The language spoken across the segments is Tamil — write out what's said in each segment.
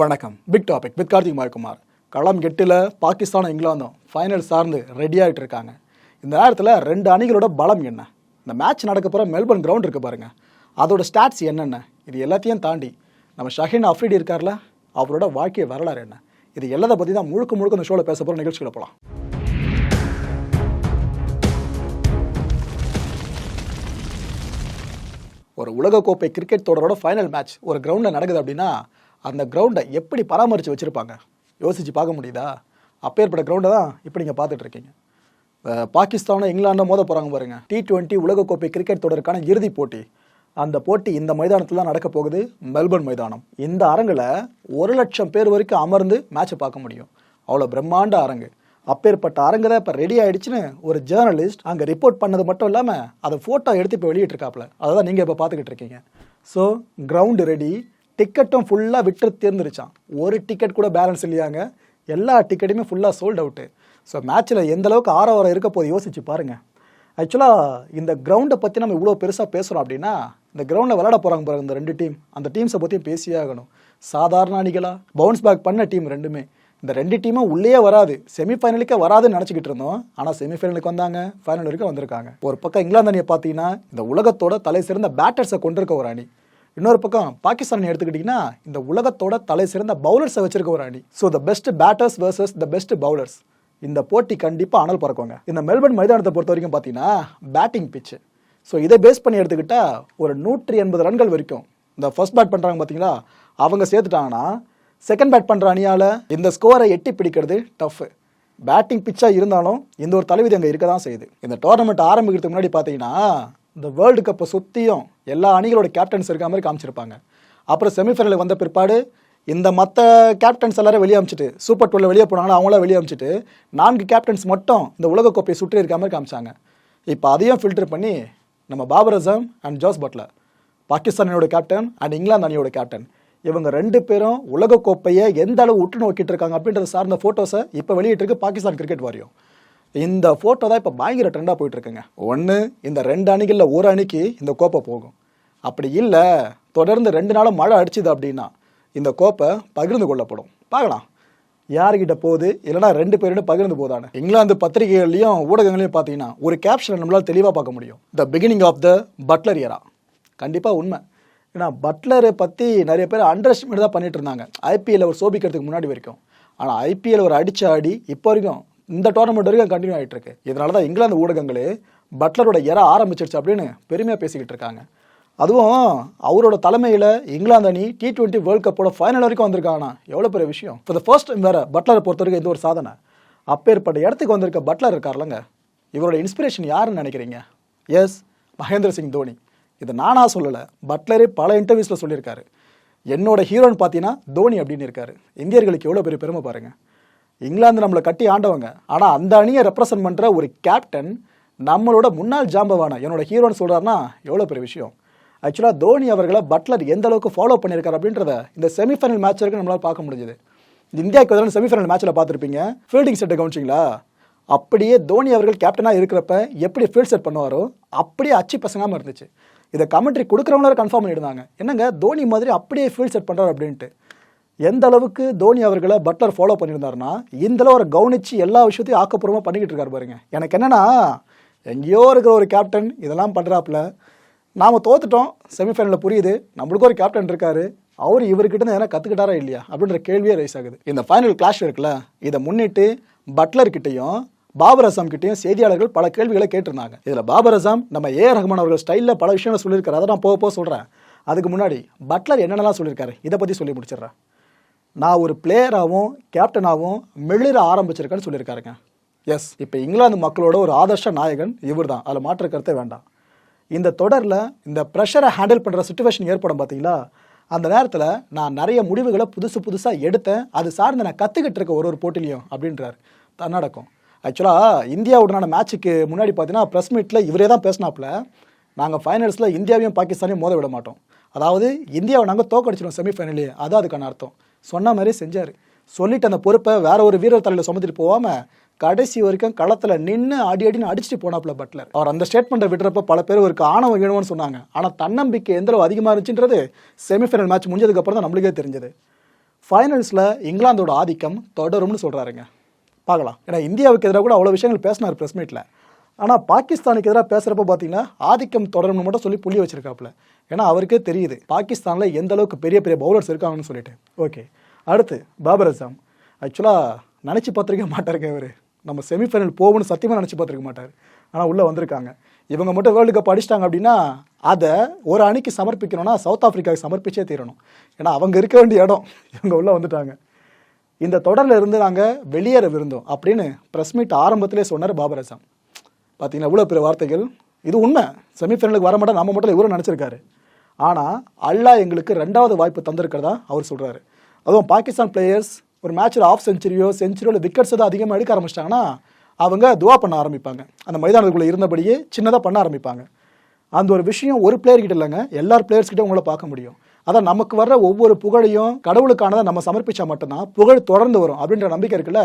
வணக்கம். Big topic with Karthik Kumar களம் எட்டில் பாகிஸ்தானும் இங்கிலாந்தும் ஃபைனல் சார்ந்து ரெடி ஆகிட்டு இருக்காங்க. இந்த நேரத்தில் ரெண்டு அணிகளோட பலம் என்ன? இந்த மேட்ச் நடக்க போகிற மெல்பர்ன் கிரவுண்ட் இருக்கு பாருங்கள் அதோட ஸ்டாட்ஸ் என்னென்ன? இது எல்லாத்தையும் தாண்டி நம்ம ஷஹீன் அஃப்ரிடி இருக்கார்ல அவரோட வாழ்க்கை வரலாறு என்ன? இது எல்லாத்தை பற்றி தான் முழுக்க முழுக்க இந்த ஷோவில் பேச போகிற நிகழ்ச்சிகளை போகலாம் ஒரு உலகக்கோப்பை கிரிக்கெட் தொடரோட ஃபைனல் மேட்ச் ஒரு கிரவுண்டில் நடக்குது அப்படின்னா அந்த கிரவுண்டை எப்படி பராமரித்து வச்சுருப்பாங்க? யோசித்து பார்க்க முடியுதா? அப்பேற்பட்ட கிரவுண்டை தான் இப்போ நீங்கள் பார்த்துட்ருக்கீங்க பாகிஸ்தானும் இங்கிலாண்டும் மோத போகிறாங்க பாருங்க. டி டுவெண்ட்டி உலகக்கோப்பை கிரிக்கெட் தொடருக்கான இறுதிப் போட்டி. அந்த போட்டி இந்த மைதானத்தில் தான் நடக்க போகுது. மெல்பர்ன் மைதானம். இந்த அரங்கில் ஒரு லட்சம் பேர் வரைக்கும் அமர்ந்து மேட்சை பார்க்க முடியும். அவ்வளோ பிரம்மாண்ட அரங்கு. அப்பேற்பட்ட அரங்கு தான் இப்போ ரெடி ஆகிடுச்சின்னு ஒரு ஜேர்னலிஸ்ட் அங்கே ரிப்போர்ட் பண்ணது மட்டும் இல்லாமல் அதை ஃபோட்டோ எடுத்து இப்போ வெளியிட்டிருக்காப்புல. அதை தான் நீங்கள் இப்போ பார்த்துக்கிட்டு இருக்கீங்க. ஸோ கிரவுண்டு ரெடி டிக்கெட்டும் ஃபுல்லாக விட்டு தேர்ந்துருச்சான் ஒரு டிக்கெட் கூட பேலன்ஸ் இல்லையாங்க? எல்லா டிக்கெட்டுமே ஃபுல்லாக சோல்ட் அவுட்டு ஸோ மேட்ச்சில் எந்தளவுக்கு ஆரவாரம் இருக்க போது யோசிச்சு பாருங்கள் ஆக்சுவலாக இந்த கிரவுண்டை பற்றி நம்ம இவ்வளோ பெருசாக பேசுகிறோம் அப்படின்னா இந்த கிரவுண்டில் விளையாட போகிறாங்க பாருங்க இந்த ரெண்டு டீம் அந்த டீம்ஸை பற்றியும் பேசியே ஆகணும். சாதாரண அணிகளாக பவுன்ஸ் பேக் பண்ண டீம் ரெண்டுமே. இந்த ரெண்டு டீமும் உள்ளே வராது. செமிஃபைனலுக்கே வராதுன்னு நினச்சிக்கிட்டு இருந்தோம். ஆனால் செமிஃபைனலுக்கு வந்தாங்க. ஃபைனல் வரைக்கும் வந்திருக்காங்க. ஒரு பக்கம் இங்கிலாந்து அணியை பார்த்தீங்கன்னா இந்த உலகத்தோட தலை சிறந்த பேட்டர்ஸை கொண்டிருக்க ஒரு அணி. இன்னொரு பக்கம் பாகிஸ்தான் எடுத்துக்கிட்டிங்கன்னா இந்த உலகத்தோட தலை சிறந்த பவுலர்ஸை வச்சிருக்க ஒரு அணி. So the best batters versus the best bowlers இந்த போட்டி கண்டிப்பாக அனல் பறக்குவாங்க இந்த மெல்பர்ன் மைதானத்தை பொறுத்த வரைக்கும் பார்த்தீங்கன்னா பேட்டிங் பிச்சு ஸோ இதை பேஸ் பண்ணி எடுத்துக்கிட்டால் ஒரு நூற்றி எண்பது ரன்கள் வரைக்கும் இந்த ஃபர்ஸ்ட் பேட் பண்ணுறாங்க பார்த்தீங்களா அவங்க சேர்த்துட்டாங்கன்னா செகண்ட் பேட் பண்ணுற அணியால் இந்த ஸ்கோரை எட்டி பிடிக்கிறது டஃப் பேட்டிங் பிச்சாக இருந்தாலும் இந்த ஒரு தலைவிதி அங்கே இருக்க தான் செய்யுது. இந்த டோர்னமெண்ட் ஆரம்பிக்கிறதுக்கு முன்னாடி பார்த்தீங்கன்னா இந்த வேர்ல்டு கப்பை சுற்றியும் எல்லா அணிகளோட கேப்டன்ஸ் இருக்க மாதிரி காமிச்சிருப்பாங்க. அப்புறம் செமிஃபைனலுக்கு வந்த பிற்பாடு இந்த மற்ற கேப்டன்ஸ் எல்லாரும் வெளியே அமிச்சிட்டு சூப்பர் டுவெல் வெளியே போனாங்களோ அவங்களாம் வெளியே அமைச்சிட்டு நான்கு கேப்டன்ஸ் மட்டும் இந்த உலகக்கோப்பையை சுற்றி இருக்க மாதிரி காமிச்சாங்க. இப்போ அதையும் ஃபில்டர் பண்ணி நம்ம Babar Azam and Jos Buttler Pakistan அணியோட கேப்டன் அண்ட் இங்கிலாந்து அணியோட கேப்டன் இவங்க ரெண்டு பேரும் உலகக்கோப்பையை எந்த அளவு உற்று நோக்கிட்டு இருக்காங்க அப்படின்றத சார்ந்த ஃபோட்டோஸை இப்போ வெளியிட்டிருக்கு பாகிஸ்தான் கிரிக்கெட் வாரியம் இந்த ஃபோட்டோ தான் இப்போ பயங்கர ட்ரெண்டாக போயிட்டு இருக்குங்க. ஒன்று இந்த ரெண்டு அணிகளில் ஒரு அணிக்கு இந்த கோப்பை போகும். அப்படி இல்லை தொடர்ந்து ரெண்டு நாளும் மழை அடிச்சுது அப்படின்னா இந்த கோப்பை பகிர்ந்து கொள்ளப்படும். பார்க்கலாம். யார்கிட்ட போகுது? இல்லைனா ரெண்டு பேரும் பகிர்ந்து போதானு இங்கிலாந்து பத்திரிகைகள்லையும் ஊடகங்களையும் பார்த்தீங்கன்னா ஒரு கேப்ஷனை நம்மளால் தெளிவாக பார்க்க முடியும். The beginning of the Buttler இயரா கண்டிப்பாக உண்மை. ஏன்னா பட்லரை பற்றி நிறைய பேர் அண்டர் எஸ்டிமேட் தான் பண்ணிட்டு இருந்தாங்க. ஐபிஎல் ஒரு சோபிக்கிறதுக்கு முன்னாடி வரைக்கும். ஆனால் ஐபிஎல் ஒரு அடிச்ச ஆடி இப்போ வரைக்கும் இந்த டோர்னமெண்ட் வரைக்கும் கண்டினியூ ஆகிட்டு இருக்கு. இதனால தான் இங்கிலாந்து ஊடகங்களே பட்லரோட எற ஆரம்பிச்சிருச்சு அப்படின்னு பெருமையாக பேசிக்கிட்டு இருக்காங்க. அதுவும் அவரோட தலைமையில் இங்கிலாந்து அணி டி டுவெண்ட்டி வேர்ல்ட் கப்போட ஃபைனல் வரைக்கும் வந்திருக்காங்கண்ணா. எவ்வளோ பெரிய விஷயம். இப்போ ஃபர்ஸ்ட் டைம் வேற பட்லரை பொறுத்த வரைக்கும் இது ஒரு சாதனை. அப்பேற்பட்ட இடத்துக்கு வந்திருக்க பட்லர் இருக்கார்லங்க இவரோட இன்ஸ்பிரேஷன் யாருன்னு நினைக்கிறீங்க? எஸ் மகேந்திர சிங் தோனி. இது நானா சொல்லலை. பட்லரே பல இன்டர்வியூஸில் சொல்லியிருக்காரு. என்னோட ஹீரோன்னு பார்த்தீங்கன்னா தோனி அப்படின்னு இருக்காரு. இந்தியர்களுக்கு எவ்வளோ பெரிய பெருமை பாருங்கள் இங்கிலாந்து நம்மளை கட்டி ஆண்டவங்க. ஆனால் அந்த அணியை ரெப்ரசன்ட் பண்ணுற ஒரு கேப்டன் நம்மளோட முன்னாள் ஜாம்பவான என்னோட ஹீரோன்னு சொல்கிறாருன்னா எவ்வளோ பெரிய விஷயம். ஆக்சுவலாக தோனி அவர்களை பட்லர் எந்த அளவுக்கு ஃபாலோ பண்ணியிருக்காரு அப்படின்றத இந்த செமிஃபைனல் மேட்ச் வரைக்கும் நம்மளால் பார்க்க முடிஞ்சது. இந்தியாவுக்கு எதிரான செமிஃபைனல் மேட்ச்சில் பார்த்துருப்பீங்க. ஃபீல்டிங் செட்டை கவனிச்சிங்களா? அப்படியே தோனி அவர்கள் கேப்டனாக இருக்கிறப்ப எப்படி ஃபீல்ட் செட் பண்ணுவாரோ அப்படியே அச்சு பசங்காமல் இருந்துச்சு. இதை கமெண்ட்ரி கொடுக்குறவங்கள கன்ஃபார்ம் பண்ணியிருந்தாங்க என்னங்க தோனி மாதிரி அப்படியே ஃபீல்ட் செட் பண்ணுறாரு அப்படின்ட்டு. எந்த அளவுக்கு தோனி அவர்களை பட்லர் ஃபாலோ பண்ணியிருந்தாருன்னா இந்த அளவு கவனித்து கவனிச்சு எல்லா விஷயத்தையும் ஆக்கப்பூர்வமாக பண்ணிக்கிட்டு இருக்காரு பாருங்க. எனக்கு என்னென்னா எங்கேயோ இருக்கிற ஒரு கேப்டன் இதெல்லாம் பண்ணுறாப்புல நாம் தோத்துட்டோம். செமிஃபைனலில் புரியுது. நம்மளுக்கு ஒரு கேப்டன் இருக்காரு. அவர் இவர்கிட்ட இருந்து எதனா கற்றுக்கிட்டாரா இல்லையா? அப்படின்ற கேள்வியே ரைஸ் ஆகுது. இந்த ஃபைனல் கிளாஷ் இருக்குல்ல இதை முன்னிட்டு பட்லர்கிட்டையும் பாபர் அசாம் கிட்டேயும் செய்தியாளர்கள் பல கேள்விகளை கேட்டிருந்தாங்க. இதில் பாபர் அசாம் நம்ம ஏ ரஹ்மான் அவர்கள் ஸ்டைலில் பல விஷயங்களை சொல்லியிருக்காரு. அதை நான் போக போக சொல்கிறேன் அதுக்கு முன்னாடி பட்லர் என்னென்னலாம் சொல்லியிருக்காரு? இதை பற்றி சொல்லி முடிச்சிடுறேன். நான் ஒரு பிளேயராகவும் கேப்டனாகவும் மெளிர ஆரம்பிச்சிருக்கேன்னு சொல்லியிருக்காருங்க. எஸ் இப்போ இங்கிலாந்து மக்களோட ஒரு ஆதர்ஷ நாயகன் இவர் தான் அதில் மாற்று கருத்தே வேண்டாம். இந்த தொடரில் இந்த ப்ரெஷரை ஹேண்டில் பண்ணுற சுச்சுவேஷன் ஏற்படும் பார்த்தீங்களா அந்த நேரத்தில் நான் நிறைய முடிவுகளை புதுசு புதுசாக எடுத்தேன். அது சார்ந்து நான் கற்றுக்கிட்டு இருக்க ஒரு ஒரு போட்டிலையும் அப்படின்றார் தன்னடக்கம். ஆக்சுவலாக இந்தியாவுடனான மேட்ச்சுக்கு முன்னாடி பார்த்தீங்கன்னா ப்ரெஸ் மீட்டில் இவரே தான் பேசினாப்புல. நாங்கள் ஃபைனல்ஸில் இந்தியாவையும் பாகிஸ்தானையும் மோத விட மாட்டோம். அதாவது இந்தியாவை நாங்கள் தோக்கடிச்சிடும் செமிஃபைனலே அதான் அதுக்கான அர்த்தம். சொன்ன மாதிரி செஞ்சார். சொல்லிட்டு அந்த பொறுப்பை வேற ஒரு வீரர் தலையில் சுமந்துட்டு போகாமல் கடைசி வரைக்கும் களத்தில் நின்று அடி அடின்னு அடிச்சுட்டு போனாப்புல பட்லர். அவர் அந்த ஸ்டேட்மெண்ட்டை விடுறப்ப பல பேர் ஒரு ஆணவம் வேணும்னு சொன்னாங்க. ஆனால் தன்னம்பிக்கை எந்த அளவு அதிகமாக இருந்துச்சுன்றது செமிஃபைனல் மேட்ச் முடிஞ்சதுக்கு அப்புறம் தான் நம்மளுக்கே தெரிஞ்சது. ஃபைனல்ஸில் இங்கிலாந்தோட ஆதிக்கம் தொடரும்னு சொல்கிறாருங்க பார்க்கலாம். ஏன்னா இந்தியாவுக்கு எதிராக கூட அவ்வளோ விஷயங்கள் பேசினார் ப்ரெஸ் மீட்டில் ஆனால் பாகிஸ்தானுக்கு எதிராக பேசுகிறப்ப பார்த்தீங்கன்னா ஆதிக்கம் தொடரும்னு மட்டும் சொல்லி புள்ளி வச்சிருக்காப்புல. ஏன்னா அவருக்கே தெரியுது பாகிஸ்தானில் எந்த அளவுக்கு பெரிய பெரிய பவுலர்ஸ் இருக்காங்கன்னு சொல்லிட்டு. ஓகே அடுத்து பாபர் அசாம் ஆக்சுவலாக நினச்சி பார்த்துருக்க மாட்டாருங்க இவர். நம்ம செமிஃபைனல் போகணும்னு சத்தியமாக நினச்சி பார்த்துருக்க மாட்டார். ஆனால் உள்ளே வந்திருக்காங்க. இவங்க மட்டும் வேர்ல்டு கப் அடிச்சிட்டாங்க அப்படின்னா அதை ஒரு அணிக்கு சமர்ப்பிக்கணும்னா சவுத் ஆஃப்ரிக்காவுக்கு சமர்ப்பிச்சே தீரணும். ஏன்னா அவங்க இருக்க வேண்டிய இடம். இவங்க உள்ளே வந்துட்டாங்க. இந்த தொடரில் இருந்து நாங்கள் வெளியேற விருந்தோம் அப்படின்னு ப்ரெஸ் மீட் ஆரம்பத்திலே சொன்னார் பாபர் அசாம் பார்த்தீங்கன்னா இவ்வளோ பெரிய வார்த்தைகள். இது உண்மை. செமிஃபைனலுக்கு வர மாட்டோம் நம்ம மட்டும் இவரும் நினச்சிருக்காரு. ஆனால் அல்லாஹ் எங்களுக்கு ரெண்டாவது வாய்ப்பு தந்திருக்கிறதா அவர் சொல்கிறாரு அதுவும் பாகிஸ்தான் பிளேயர்ஸ் ஒரு மேட்ச்சில் ஆஃப் செஞ்சுரியோ செஞ்சுரியோ இல்லை விக்கெட்ஸ் எதாவது அதிகமாக எடுக்க ஆரம்பிச்சிட்டாங்கன்னா அவங்க துவா பண்ண ஆரம்பிப்பாங்க. அந்த மைதானத்துக்குள்ளே இருந்தபடியே சின்னதாக பண்ண ஆரம்பிப்பாங்க. அந்த ஒரு விஷயம் ஒரு பிளேயர் கிட்ட இல்லைங்க எல்லார் பிளேயர்ஸ்கிட்ட உங்களை பார்க்க முடியும். அதான் நமக்கு வர்ற ஒவ்வொரு புகழையும் கடவுளுக்கானதை நம்ம சமர்ப்பிச்சா மட்டும்தான் புகழ் தொடர்ந்து வரும் அப்படின்ற நம்பிக்கை இருக்குல்ல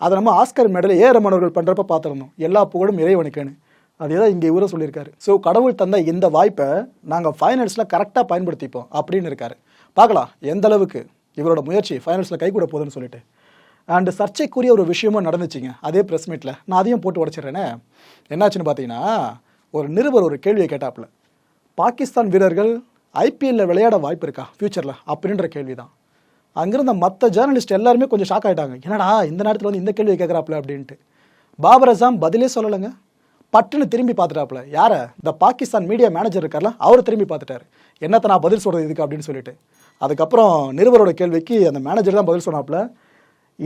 அதை நம்ம ஆஸ்கர் மேடல் ஏ ரமணவர்கள் பண்ணுறப்ப பார்த்துருந்தோம். எல்லா புகழும் இறைவனுக்குன்னு. அதே தான் இங்கே இவரும் சொல்லியிருக்காரு. ஸோ கடவுள் தந்த இந்த வாய்ப்பை நாங்கள் ஃபைனல்ஸில் கரெக்டாக பயன்படுத்திப்போம் அப்படின்னு இருக்காரு. பார்க்கலாம் எந்த அளவுக்கு? இவரோட முயற்சி ஃபைனல்ஸில் கை கூட போகுதுன்னு சொல்லிட்டு. அண்டு சர்ச்சைக்குரிய ஒரு விஷயமும் நடந்துச்சுங்க. அதே ப்ரெஸ் மீட்டில் நான் அதையும் போட்டு உடச்சிடுறேனே. என்னாச்சுன்னு பார்த்தீங்கன்னா ஒரு நிருபர் ஒரு கேள்வியை கேட்டாப்புல. பாகிஸ்தான் வீரர்கள் ஐபிஎல்ல விளையாட வாய்ப்பு இருக்கா? ஃப்யூச்சரில் அப்படின்ற கேள்வி தான் அங்கிருந்த மற்ற ஜேர்னலிஸ்ட் எல்லாருமே கொஞ்சம் ஷாக் ஆகிட்டாங்க என்னடா இந்த நேரத்தில் வந்து இந்த கேள்வியை கேட்குறாப்புல அப்படின்ட்டு. பாபர் அசாம் பதிலே சொல்லலைங்க. பட்டுன்னு திரும்பி பார்த்துட்டாப்புல யாரை? இந்த பாகிஸ்தான் மீடியா மேனேஜர் இருக்கார்ல அவர் திரும்பி பார்த்துட்டாரு என்னத்தை நான் பதில் சொல்கிறது இதுக்கு? அப்படின்னு சொல்லிட்டு. அதுக்கப்புறம் நிருபரோட கேள்விக்கு அந்த மேனேஜர் தான் பதில் சொன்னாப்புல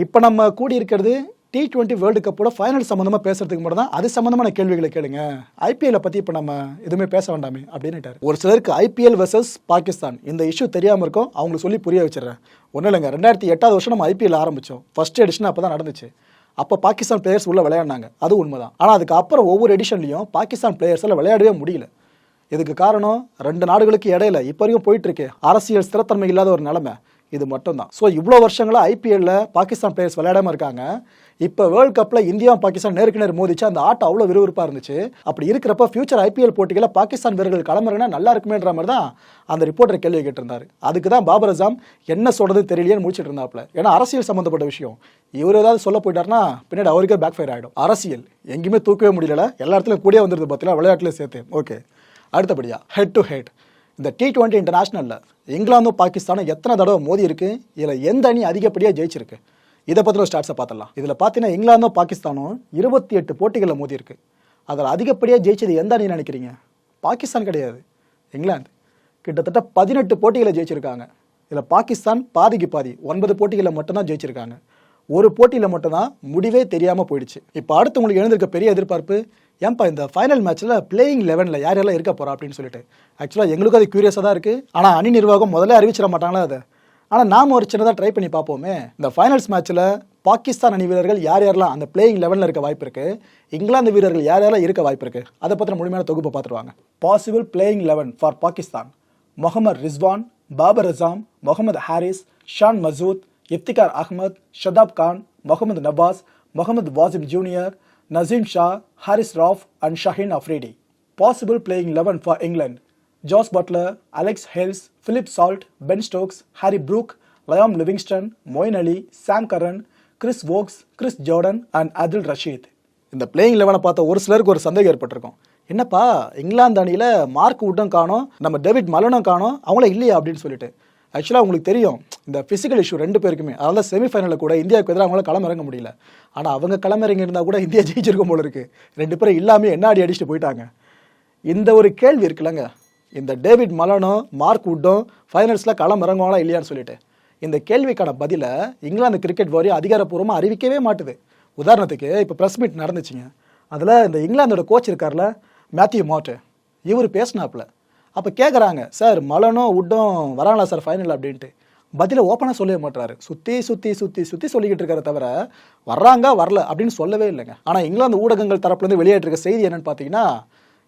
இப்போ நம்ம கூடி இருக்கிறது டி டுவெண்ட்டி வேர்ல்டு கப்போட ஃபைனல் சம்மந்தமாக பேசுறதுக்கு மட்டும் தான் அது சம்மந்தமான கேள்விகளை கேளுங்க. ஐபிஎல்லை பற்றி இப்போ நம்ம எதுவுமே பேச வேண்டாமே அப்படின்னுட்டார். ஒரு சிலருக்கு ஐபிஎல் வெர்சஸ் பாகிஸ்தான் இந்த இஷ்யூ தெரியாமல் இருக்கும் அவங்களுக்கு சொல்லி புரிய வச்சிடறேன். ஒன்றும் இல்லைங்க ரெண்டாயிரத்தி எட்டாவது வருஷம் நம்ம ஐபிஎல் ஆரம்பித்தோம் ஃபர்ஸ்ட் எடிஷன் அப்போ தான் நடந்துச்சு. அப்போ பாகிஸ்தான் பிளேயர்ஸ் உள்ள விளையாடினாங்க. அது உண்மைதான். ஆனால் அதுக்கு அப்புறம் ஒவ்வொரு எடிஷன்லையும் பாகிஸ்தான் பிளேயர்ஸில் விளையாடவே முடியல. இதுக்கு காரணம் ரெண்டு நாடுகளுக்கு இடையில இப்போ வரைக்கும் போயிட்டு இருக்கு அரசியல் ஸ்திரத்தன்மை இல்லாத ஒரு நிலைமை. இது மட்டும்தான். ஸோ இவ்வளோ வருஷங்களா ஐபிஎல்ல பாகிஸ்தான் பிளேயர்ஸ் விளையாடாம இருக்காங்க. இப்போ வேர்ல்ட் கப்பில் இந்தியாவும் பாகிஸ்தான் நேருக்கு நேர் மோதிச்சு அந்த ஆட்டம் அவ்வளோ விறுவிறுப்பாக இருந்துச்சு. அப்படி இருக்கிறப்ப ஃபியூச்சர் ஐபிஎல் போட்டிகளில் பாகிஸ்தான் வீரர்கள் கிளம்புறேன்னா நல்லா இருக்குமேன்ற மாதிரி தான் அந்த ரிப்போர்ட்டர் கேள்வி கேட்டிருந்தாரு. அதுக்கு தான் பாபர் அசாம் என்ன சொல்றது தெரியலையேன்னு முடிச்சிட்டு இருந்தாப்புல. ஏன்னா அரசியல் சம்மந்தப்பட்ட விஷயம். இவர் ஏதாவது சொல்ல போயிட்டாருன்னா பின்னாடி அவருக்கே பேக் ஃபயர் ஆகிடும் அரசியல் எங்கேயுமே தூக்கவே முடியல எல்லா இடத்துலையும் கூடிய வந்துருது பார்த்தீங்களா விளையாட்டுல சேர்த்து. ஓகே அடுத்தபடியாக ஹெட் டு ஹெட் இந்த டி டுவெண்ட்டி இன்டர்நேஷனலில் இங்கிலாந்தும் பாகிஸ்தானும் எத்தனை தடவை மோதி இருக்கு? இதில் எந்த அணி அதிகப்படியாக ஜெயிச்சிருக்கு? இதை பற்றின ஸ்டாட்ஸை பார்த்துடலாம். இதில் பார்த்தீங்கன்னா இங்கிலாந்தும் பாகிஸ்தானும் இருபத்தி எட்டு போட்டிகளில் மோதி இருக்கு. அதில் அதிகப்படியாக ஜெயிச்சது எந்த அணி நினைக்கிறீங்க? பாகிஸ்தான் கிடையாது. இங்கிலாந்து. கிட்டத்தட்ட பதினெட்டு போட்டிகளை ஜெயிச்சிருக்காங்க. இதில் பாகிஸ்தான் பாதிக்கு பாதி ஒன்பது போட்டிகளில் மட்டும்தான் ஜெயிச்சிருக்காங்க. ஒரு போட்டியில் மட்டும்தான் முடிவே தெரியாமல் போயிடுச்சு. இப்போ அடுத்து உங்களுக்கு எழுந்திருக்க பெரிய எதிர்பார்ப்பு ஏன்பா இந்த ஃபைனல் மேட்ச்சில் பிளேயிங் லெவனில் யார் யாரெல்லாம் இருக்க போகிறா அப்படின்னு சொல்லிட்டு. ஆக்சுவலாக எங்களுக்கும் அது க்யூரியஸாக தான் இருக்குது ஆனால் அணி நிர்வாகம் முதல்ல அறிவிச்சிட மாட்டாங்களா அதை? ஆனால் நாம் ஒரு சின்னதாக ட்ரை பண்ணி பார்ப்போமே. இந்த ஃபைனல்ஸ் மேட்ச்சில் பாகிஸ்தான் அணி வீரர்கள் யார் யாரெல்லாம் அந்த பிளேயிங் லெவலில் இருக்க வாய்ப்பு இருக்குது இங்கிலாந்து வீரர்கள் யார் யாரெல்லாம் இருக்க வாய்ப்பு இருக்குது அதை பற்றின முழுமையான தொகுப்பை பார்த்துருவாங்க possible playing eleven for Pakistan. Mohammad Rizwan Babar Azam Mohammad Haris Shan Masood Iftikhar Ahmed Shadab Khan Mohammad Nawaz Mohammad Wasim junior Naseem Shah Haris Rauf and Shaheen Afridi possible playing eleven for England Jos Buttler Alex Hales Philip Salt Ben Stokes Harry Brook Liam Livingstone Moeen Ali Sam Curran Chris Woakes Chris Jordan and Adil Rashid இந்த பிளேயிங் லெவனை பார்த்த ஒரு சிலருக்கு ஒரு சந்தேகம் ஏற்பட்டிருக்கும். என்னப்பா இங்கிலாந்து அணியில் மார்க் உட்டும் காணோம் நம்ம டேவிட் மலனும் காணோம் அவங்கள இல்லையா அப்படின்னு சொல்லிட்டு. ஆக்சுவலாக உங்களுக்கு தெரியும் இந்த ஃபிசிக்கல் இஷ்யூ ரெண்டு பேருக்குமே. அதாவது செமிஃபைனலில் கூட இந்தியாவுக்கு எதிராக அவங்களால களமிறங்க முடியல. ஆனால் அவங்க களமிறங்கி இருந்தால் கூட இந்தியா ஜெயிச்சிருக்கும் போல இருக்கு. ரெண்டு பேரும் இல்லாமல் என்ன அடி அடிச்சுட்டு போயிட்டாங்க. இந்த ஒரு கேள்வி இருக்குல்லங்க. இந்த டேவிட் மலனும் மார்க் உட்டும் ஃபைனல்ஸில் களம் இறங்குவாங்களா இல்லையான்னு சொல்லிட்டு. இந்த கேள்விக்கான பதிலை இங்கிலாந்து கிரிக்கெட் வாரியம் அதிகாரப்பூர்வமாக அறிவிக்கவே மாட்டுது. உதாரணத்துக்கு இப்போ ப்ரெஸ் மீட் நடந்துச்சுங்க. அதில் இந்த இங்கிலாந்தோட கோச் இருக்கார்ல மேத்யூ மாட்டு இவர் பேசினாப்புல அப்போ கேட்குறாங்க சார் மலனும் உட்டும் வராங்களா சார் ஃபைனல் அப்படின்ட்டு. பதில ஓப்பனாக சொல்லவே மாட்டாரு சுற்றி சுற்றி சுற்றி சுற்றி சொல்லிக்கிட்டு இருக்கிற தவிர வர்றாங்க வரல அப்படின்னு சொல்லவே இல்லைங்க. ஆனால் இங்கிலாந்து ஊடகங்கள் தரப்புலேருந்து வெளியேற்றிருக்க செய்தி என்னன்னு பார்த்தீங்கன்னா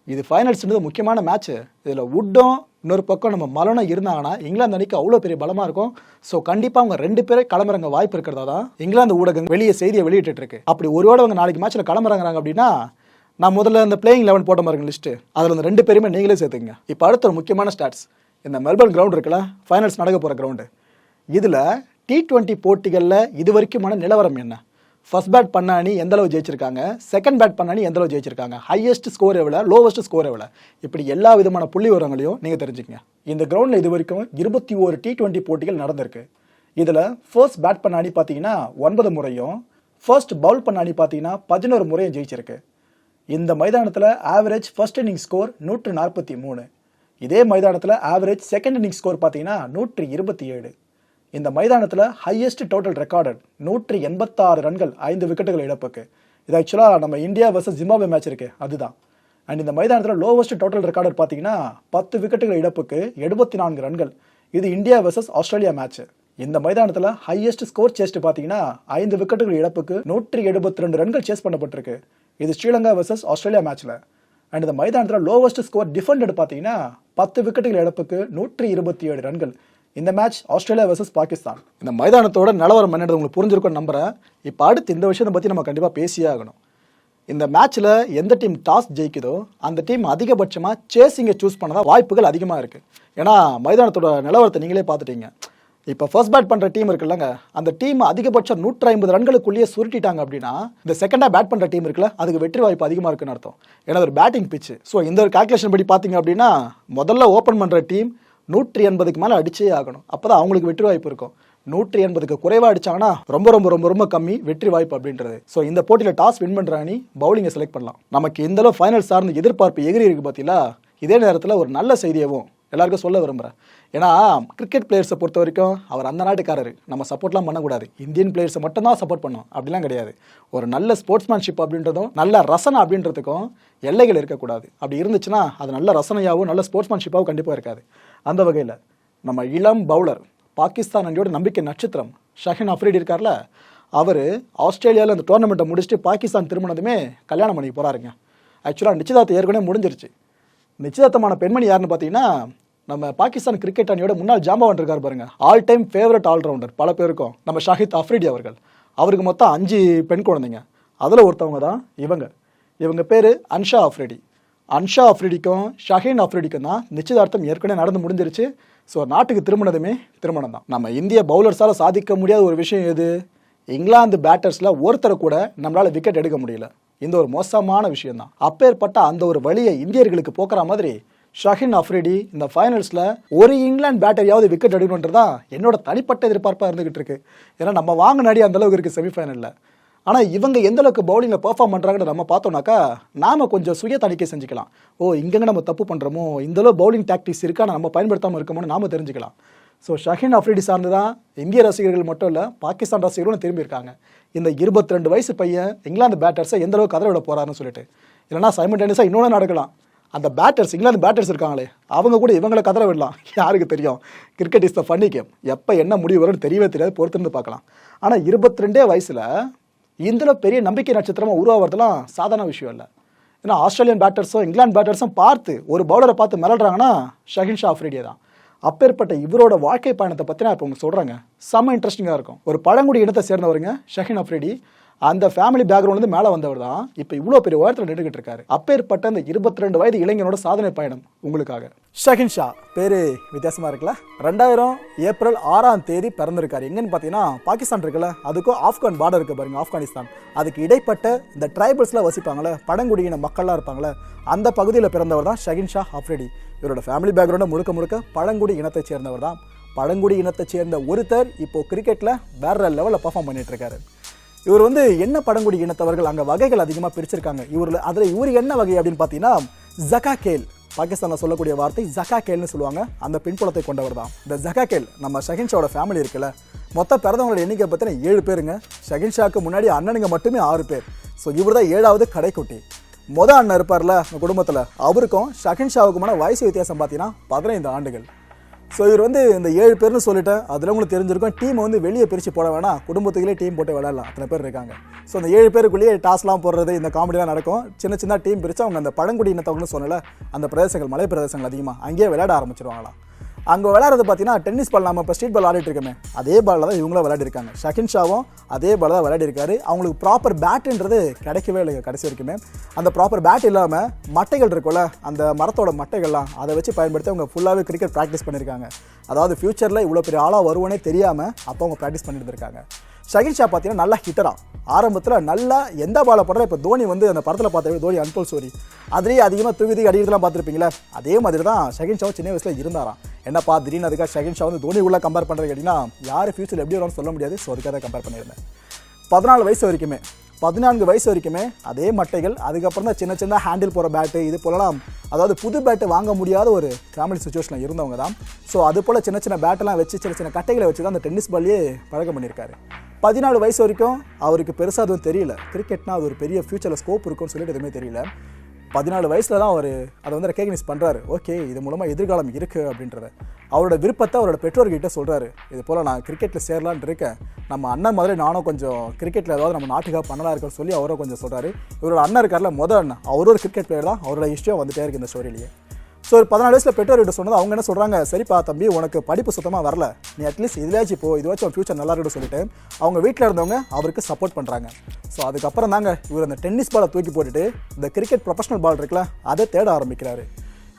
இது ஃபைனல்ஸ்ன்றது முக்கியமான மேட்ச்சு இதில் உட்டும் இன்னொரு பக்கம் நம்ம மலனும் இருந்தாங்கன்னா இங்கிலாந்து அணிக்கு அவ்வளோ பெரிய பலமாக இருக்கும். ஸோ கண்டிப்பாக அவங்க ரெண்டு பேரே கிளம்புறங்க வாய்ப்பு இருக்கிறதா தான் இங்கிலாந்து ஊடகம் வெளியே செய்தியை வெளியிட்டு இருக்கு. அப்படி ஒருவேளை அவங்க நாளைக்கு மேட்ச்சில் களமிறங்குறாங்க அப்படின்னா நான் முதல்ல அந்த பிளேயிங் லெவன் போட்ட மாதிரி லிஸ்ட்டு அதில் அந்த ரெண்டு பேருமே நீங்களே சேர்த்துங்க இப்போ அடுத்த ஒரு முக்கியமான ஸ்டாட்ஸ் இந்த மெல்பர்ன் கிரவுண்ட் இருக்குல்ல ஃபைனல்ஸ் நடக்க போகிற கிரவுண்டு இதில் டி டுவெண்ட்டி போட்டிகளில் இது வரைக்குமான நிலவரம் என்ன? ஃபர்ஸ்ட் பேட் பண்ண அணி எந்தளவு ஜெயிச்சிருக்காங்க? செகண்ட் பேட் பண்ண அணி எந்தளவு ஜெயிச்சிருக்காங்க? ஹையஸ்ட் ஸ்கோர் எவ்வளோ லோவஸ்ட் ஸ்கோர் எவ்வளோ இப்படி எல்லா விதமான புள்ளி விவரங்களையும் நீங்கள் தெரிஞ்சுக்கங்க. இந்த கிரவுண்டில் இது வரைக்கும் இருபத்தி ஒரு டி டுவெண்ட்டி போட்டிகள் நடந்திருக்கு. இதில் ஃபர்ஸ்ட் பேட் பண்ண அணி பார்த்தீங்கன்னா ஒன்பது முறையும் ஃபர்ஸ்ட் பவுல் பண்ண அணி பார்த்தீங்கன்னா பதினோரு முறையும் ஜெயிச்சிருக்கு. இந்த மைதானத்தில் ஆவரேஜ் ஃபர்ஸ்ட் இன்னிங் ஸ்கோர் நூற்று நாற்பத்தி மூணு. இதே மைதானத்தில் ஆவரேஜ் செகண்ட் இன்னிங் ஸ்கோர் பார்த்தீங்கன்னா நூற்றி இருபத்தி ஏழு. இந்த மைதானத்தில் ஹையஸ்ட் டோட்டல் ரெக்கார்டட் நூற்றி எண்பத்தாறு ரன்கள் ஐந்து விக்கெட்டுகள் இழப்புக்கு. இது ஆக்சுவலாக நம்ம இந்தியா வர்சஸ் ஜிம்பாபே மேட்ச் இருக்கு அதுதான். அண்ட் இந்த மைதானத்தில் லோவஸ்ட் டோட்டல் ரெக்கார்டட் பார்த்தீங்கன்னா பத்து விக்கெட்டுகள் இழப்புக்கு எழுபத்தி நான்கு ரன்கள். இது இந்தியா வர்சஸ் ஆஸ்திரேலியா மேட்ச் இந்த மைதானத்தில் ஹையஸ்ட் ஸ்கோர் சேஸ்ட் பார்த்தீங்கன்னா ஐந்து விக்கெட்டுகள் இழப்புக்கு நூற்றி எழுபத்தி ரெண்டு ரன்கள் சேஸ் பண்ணப்பட்டிருக்கு. இது ஸ்ரீலங்கா வர்சஸ் ஆஸ்திரேலியா மேட்ச்ல அண்ட் இந்த மைதானத்தில் லோவஸ்ட் ஸ்கோர் டிஃபெண்டட் பார்த்தீங்கன்னா பத்து விக்கெட்டுகள் இழப்புக்கு நூற்றி இருபத்தி ஏழு ரன்கள். இந்த மேட்ச் ஆஸ்திரேலியா வர்சஸ் பாகிஸ்தான். இந்த மைதானத்தோட நிலவரம் என்னது உங்களுக்கு புரிஞ்சிருக்கும் நம்புறேன். இப்போ அடுத்து இந்த விஷயத்தை பற்றி நம்ம கண்டிப்பாக பேசியே ஆகணும். இந்த மேட்ச்சில் எந்த டீம் டாஸ் ஜெயிக்குதோ அந்த டீம் அதிகபட்சமாக சேசிங்கை சூஸ் பண்ணதான் வாய்ப்புகள் அதிகமாக இருக்குது ஏன்னா மைதானத்தோட நிலவரத்தை நீங்களே பார்த்துட்டீங்க. இப்போ ஃபர்ஸ்ட் பேட் பண்ணுற டீம் இருக்குல்லங்க. அந்த டீம் அதிகபட்சம் நூற்றி ஐம்பது ரன்களுக்குள்ளேயே சுருட்டிட்டாங்க அப்படின்னா இந்த செகண்டாக பேட் பண்ணுற டீம் இருக்குல்ல அதுக்கு வெற்றி வாய்ப்பு அதிகமாக இருக்குன்னு அர்த்தம். ஏன்னா ஒரு பேட்டிங் பிச்சு ஸோ இந்த ஒரு கால்குலேஷன் படி பார்த்தீங்க அப்படின்னா முதல்ல ஓப்பன் பண்ணுற டீம் நூற்றி எண்பதுக்கு மேலே அடிச்சே ஆகணும். அப்போ தான் அவங்களுக்கு வெற்றி வாய்ப்பு இருக்கும். நூற்றி எண்பதுக்கு குறைவா அடிச்சாங்கன்னா ரொம்ப ரொம்ப ரொம்ப ரொம்ப கம்மி வெற்றி வாய்ப்பு அப்படின்றது. ஸோ இந்த போட்டியில் டாஸ் வின் பண்ணுற அணி பவுலிங்கை செலக்ட் பண்ணலாம். நமக்கு இந்த அளவு ஃபைனல் சார்ந்த எதிர்பார்ப்பு எகிரி இருக்கு பார்த்தீங்களா இதே நேரத்தில் ஒரு நல்ல செய்தியவும் எல்லாருக்கும் சொல்ல விரும்புகிறேன் ஏன்னா கிரிக்கெட் பிளேயர்ஸை பொறுத்த வரைக்கும் அவர் அந்த நாட்டுக்காரர். நம்ம சப்போர்ட்லாம் பண்ணக்கூடாது. இந்தியன் பிளேயர்ஸை மட்டும் தான் சப்போர்ட் பண்ணோம் அப்படிலாம் கிடையாது. ஒரு நல்ல ஸ்போர்ட்ஸ்மேன்ஷிப் அப்படின்றதும் நல்ல ரசனை அப்படின்றதுக்கும் எல்லைகள் இருக்கக்கூடாது. அப்படி இருந்துச்சுன்னா அது நல்ல ரசனையாகவும் நல்ல ஸ்போர்ட்ஸ்மேன்ஷிப்பாகவும் கண்டிப்பாக இருக்காது. அந்த வகையில் நம்ம இளம் பவுலர் பாகிஸ்தான் அணியோட நம்பிக்கை நட்சத்திரம் ஷஹின் அஃப்ரீடி இருக்கார்ல அவர் ஆஸ்திரேலியாவில் அந்த டோர்னமெண்ட்டை முடிச்சுட்டு பாகிஸ்தான் திரும்பினதுமே கல்யாணம் பண்ணிக்க போகிறாருங்க ஆக்சுவலாக நிச்சயதார்த்தம் ஏற்கனவே முடிஞ்சிருச்சு. நிச்சயதார்த்தமான பெண்மணி யாருன்னு பார்த்தீங்கன்னா நம்ம பாகிஸ்தான் கிரிக்கெட் அணியோட முன்னாள் ஜாம்பவான் இருக்கார் பாருங்க. ஆல் டைம் ஃபேவரட் ஆல்ரவுண்டர் பல பேருக்கும். நம்ம ஷாஹித் அஃப்ரிடி அவர்கள். அவருக்கு மொத்தம் அஞ்சு பெண் குழந்தைங்க. அதில் ஒருத்தவங்க தான் இவங்க. இவங்க பேர் அன்ஷா அஃப்ரிடி அன்ஷா அஃப்ரிடிக்கும் ஷஹீன் அஃப்ரிடிக்கும் தான் நிச்சயதார்த்தம் ஏற்கனவே நடந்து முடிஞ்சிருச்சு. ஸோ நாட்டுக்கு திரும்பினதுமே திருமணம் தான். நம்ம இந்திய பவுலர்ஸால் சாதிக்க முடியாத ஒரு விஷயம் எது? இங்கிலாந்து பேட்டர்ஸில் ஒருத்தரை கூட நம்மளால் விக்கெட் எடுக்க முடியல. இந்த ஒரு மோசமான விஷயம் தான் அப்பேற்பட்ட அந்த ஒரு வழியை இந்தியர்களுக்கு போக்குற மாதிரி ஷஹின் அஃப்ரிடி இந்த ஃபைனல்ஸில் ஒரு இங்கிலாந்து பேட்டரியாவது விக்கெட் எடுக்கணுன்றது தான் என்னோட தனிப்பட்ட எதிர்பார்ப்பாக இருந்துகிட்டு இருக்கு. ஏன்னா நம்ம வாங்கின அடி அந்த அளவுக்கு இருக்குது செமிஃபைனலில் ஆனால் இவங்க எந்த அளவுக்கு பவுலிங்கில் பெர்ஃபார்ம் பண்ணுறாங்கன்னு நம்ம பார்த்தோம்னாக்கா நாம் கொஞ்சம் சுய தணிக்கை செஞ்சுக்கலாம். ஓ இங்கங்க நம்ம தப்பு பண்ணுறோமோ இந்த அளவு பவுலிங் டாக்டிக்ஸ் இருக்கா? நம்ம பயன்படுத்தாமல் இருக்கோமோன்னு நாம தெரிஞ்சுக்கலாம். ஸோ ஷஹின் அஃப்ரிடி சார்ந்து தான் இந்திய ரசிகர்கள் மட்டும் இல்லை பாகிஸ்தான் ரசிகர்களும் திரும்பியிருக்காங்க இந்த இருபத்தி ரெண்டு வயசு பையன் இங்கிலாந்து பேட்டர்ஸை எந்த அளவுக்கு கதற விட போகிறாருன்னு சொல்லிட்டு. இல்லைனா சைமல்டேனியஸாக இன்னொன்று நடக்கலாம். அந்த பேட்டர்ஸ் இங்கிலாந்து பேட்டர்ஸ் இருக்காங்களே அவங்க கூட இவங்களை கதற விடலாம். யாருக்கு தெரியும்? Cricket is the funny game எப்போ என்ன முடிவு வரும்னு தெரியவே தெரியாது பொறுத்திருந்து பார்க்கலாம். ஆனால் இருபத்தி ரெண்டே வயசில் இதில் பெரிய நம்பிக்கை நட்சத்திரமாக உருவாகிறதுலாம் சாதாரண விஷயம் இல்லை. ஏன்னா ஆஸ்திரேலியன் பேட்டர்ஸும் இங்கிலாந்து பேட்டர்ஸும் பார்த்து ஒரு பவுலரை பார்த்து மிளடுறாங்கன்னா ஷஹின் ஷா அஃப்ரிடியே தான். அப்பேற்பட்ட இவரோட வாழ்க்கை பயணத்தை பற்றி நான் இப்போ உங்களுக்கு சொல்கிறேங்க செம்ம இன்ட்ரெஸ்டிங்காக இருக்கும். ஒரு பழங்குடி இனத்தை சேர்ந்தவருங்க ஷஹின் அஃப்ரிடி. அந்த ஃபேமிலி பேக்ரவுண்ட்லேருந்து மேலே வந்தவர் தான். இப்போ இவ்வளோ பெரிய உயரத்தில் நின்றுகிட்டு இருக்காரு. அப்பேற்பட்ட அந்த இருபத்தி ரெண்டு வயது இளைஞனோட சாதனை பயணம் உங்களுக்காக. ஷகின் ஷா பேர் வித்தியாசமாக இருக்குல்ல? ரெண்டாயிரம் ஏப்ரல் ஆறாம் தேதி பிறந்திருக்காரு. எங்கன்னு பார்த்தீங்கன்னா பாகிஸ்தான் இருக்குல்ல? அதுக்கும் ஆப்கான் பார்டர் இருக்கு பாருங்க ஆப்கானிஸ்தான். அதுக்கு இடைப்பட்ட இந்த ட்ரைபல்ஸ்லாம் வசிப்பாங்களே பழங்குடியின மக்கள்லாம் இருப்பாங்களே அந்த பகுதியில் பிறந்தவர் தான் ஷகின் ஷா அஃப்ரிடி. இவரோட ஃபேமிலி பேக்ரவுண்டை முழுக்க முழுக்க பழங்குடி இனத்தை சேர்ந்தவர் தான். பழங்குடி இனத்தை சேர்ந்த ஒருத்தர் இப்போ கிரிக்கெட்டில் வேற லெவலில் பர்ஃபார்ம் பண்ணிட்டு இருக்காரு இவர் வந்து என்ன பழங்குடி இனத்தவர்கள்? அங்கே வகைகள் அதிகமாக பிரிச்சிருக்காங்க. இவரில் அதில் இவர் என்ன வகை அப்படின்னு பார்த்தீங்கன்னா ஜகா கேல் பாகிஸ்தானில் சொல்லக்கூடிய வார்த்தை ஜகா கேல்னு சொல்லுவாங்க. அந்த பின்புலத்தை கொண்டவர் தான். இந்த ஜகா கேல் நம்ம ஷஹின்ஷாவோட ஃபேமிலி இருக்குல்ல. மொத்த பிறந்தவங்களோட எண்ணிக்கை பார்த்தீங்கன்னா ஏழு பேருங்க. ஷஹின்ஷாவுக்கு முன்னாடி அண்ணனுங்க மட்டுமே ஆறு பேர். ஸோ இவர் தான் ஏழாவது கடைக்குட்டி. மொதல் அண்ணன் இருப்பார்ல அந்த குடும்பத்தில் அவருக்கும் ஷகின் ஷாவுக்குமான வயசு வித்தியாசம் பார்த்தீங்கன்னா பதினைந்து ஆண்டுகள். ஸோ இவர் வந்து இந்த ஏழு பேர்னு சொல்லிட்டேன் அதில் உங்களுக்கு தெரிஞ்சிருக்கும் டீமை வந்து வெளியே பிரித்து போட வேணாம். குடும்பத்துக்குள்ளே டீம் போட்டு விளையாடலாம். அத்தனை பேர் இருக்காங்க. ஸோ அந்த ஏழு பேருக்குள்ளேயே டாஸ்லாம் போடுறது இந்த காமெடிலாம் நடக்கும். சின்ன சின்ன டீம் பிரித்து அவங்க அந்த பழங்குடி இனத்தவங்கன்னு சொன்னல அந்த பிரதேசங்கள் மலை பிரதேசங்கள் அதிகமாக அங்கேயே விளையாட ஆரம்பிச்சிருவாங்களாம். அங்கே விளையாடுறது பார்த்தீங்கன்னா டென்னிஸ் பால் நம்ம இப்போ ஸ்ட்ரீட் பால் ஆடிட்டு இருக்கோமே அதே பாலில் தான் இவங்களும் விளையாடிருக்காங்க. ஷகின் ஷாவும் அதே பால் தான் விளையாடிருக்காரு. அவங்களுக்கு ப்ராப்பர் பேட்டுன்றது கிடைக்கவே இல்லை கடைசி வரைக்குமே. அந்த ப்ராப்பர் பேட் இல்லாமல் மட்டைகள் இருக்கும்ல அந்த மரத்தோட மட்டைகள்லாம் அதை வச்சு பயன்படுத்தி அவங்க ஃபுல்லாகவே கிரிக்கெட் ப்ராக்டிஸ் பண்ணியிருக்காங்க அதாவது ஃப்யூச்சரில் இவ்வளோ பெரிய ஆளாக வருவோன்னே தெரியாமல் அப்போ அவங்க ப்ராக்டிஸ் பண்ணிட்டு இருந்திருக்காங்க. ஷகில் ஷா பார்த்தீங்கன்னா நல்லா ஹிட்டரா ஆரம்பத்தில் நல்லா எந்த பாலை போடுற இப்போ தோனி வந்து அந்த படத்தில் பார்த்த தோனி அன்போல் சோரி அதுலேயே அதிகமாக தூக்கி தூக்கி அடிக்கிறதுலாம் பார்த்துருப்பீங்களா அதே மாதிரி தான் ஷகின் ஷாவும் சின்ன வயசில் இருந்தாராம். என்னப்பா திடீர்னு அதுக்காக ஷகின் ஷா வந்து தோனி உள்ள கம்பேர் பண்ணுறது கேட்டிங்கன்னா யார் ஃபியூச்சர் எப்படி வரும்னு சொல்ல முடியாது. ஸோ அதுக்காக கம்பேர் பண்ணியிருந்தேன். பதினாலு வயசு வரைக்குமே பதினான்கு வயசு வரைக்குமே அதே மட்டைகள் அதுக்கப்புறம் தான் சின்ன சின்ன ஹேண்டில் போகிற பேட்டு இது போலலாம். அதாவது புது பேட்டு வாங்க முடியாத ஒரு ஃபேமிலி சுச்சுவேஷனில் இருந்தவங்க தான். ஸோ அது போல் சின்ன சின்ன பேட்டெல்லாம் வச்சு சின்ன சின்ன கட்டைகளை வச்சு தான் அந்த டென்னிஸ் பால்லையே பழக்கம் பண்ணியிருக்காரு. பதினாலு வயசு வரைக்கும் அவருக்கு பெருசாக அதுவும் தெரியல. கிரிக்கெட்னா அது ஒரு பெரிய ஃபியூச்சரில் ஸ்கோப் இருக்கும்னு சொல்லிட்டு எதுவுமே தெரியல. பதினாலு வயசில் தான் அவர் அதை வந்து ரெக்கக்னைஸ் பண்ணுறாரு ஓகே இது மூலமாக எதிர்காலம் இருக்குது அப்படின்றத. அவரோட விருப்பத்தை அவரோட பெற்றோர்கிட்ட சொல்கிறாரு இது போல் நான் கிரிக்கெட்டில் சேரலான் இருக்கேன். நம்ம அண்ணன் மாதிரி நானும் கொஞ்சம் கிரிக்கெட்டில் ஏதாவது நம்ம நாட்டுக்காக பண்ணலாம் இருக்குன்னு சொல்லி அவரும் கொஞ்சம் சொல்கிறாரு இவரோட அண்ணன் இருக்கார்ல மொதல் அண்ணன். அவரோட ஒரு கிரிக்கெட் பிளேயர் தான். அவரோட ஹிஸ்ட்ரியும் வந்துட்டே இருக்குது இந்த ஸ்டோரியிலேயே ஸோ ஒரு பதினாலு வயசில் பெற்றோர்கிட்ட சொன்னது அவங்க என்ன சொல்கிறாங்க சரிப்பா தம்பி உனக்கு படிப்பு சுத்தமாக வரல. நீ அட்லீஸ்ட் இதுலேயாச்சும் இப்போ இதுவாச்சும் உன் ஃபியூச்சர் நல்லா இருக்குன்னு சொல்லிட்டு அவங்க வீட்டில் இருந்தவங்க அவருக்கு சப்போர்ட் பண்ணுறாங்க ஸோ அதுக்கப்புறம் தாங்க இவர் அந்த டென்னிஸ் பாலை தூக்கி போட்டுட்டு இந்த கிரிக்கெட் ப்ரொஃபஷனல் பால் இருக்குல்ல அதை தேட ஆரம்பிக்கிறாரு.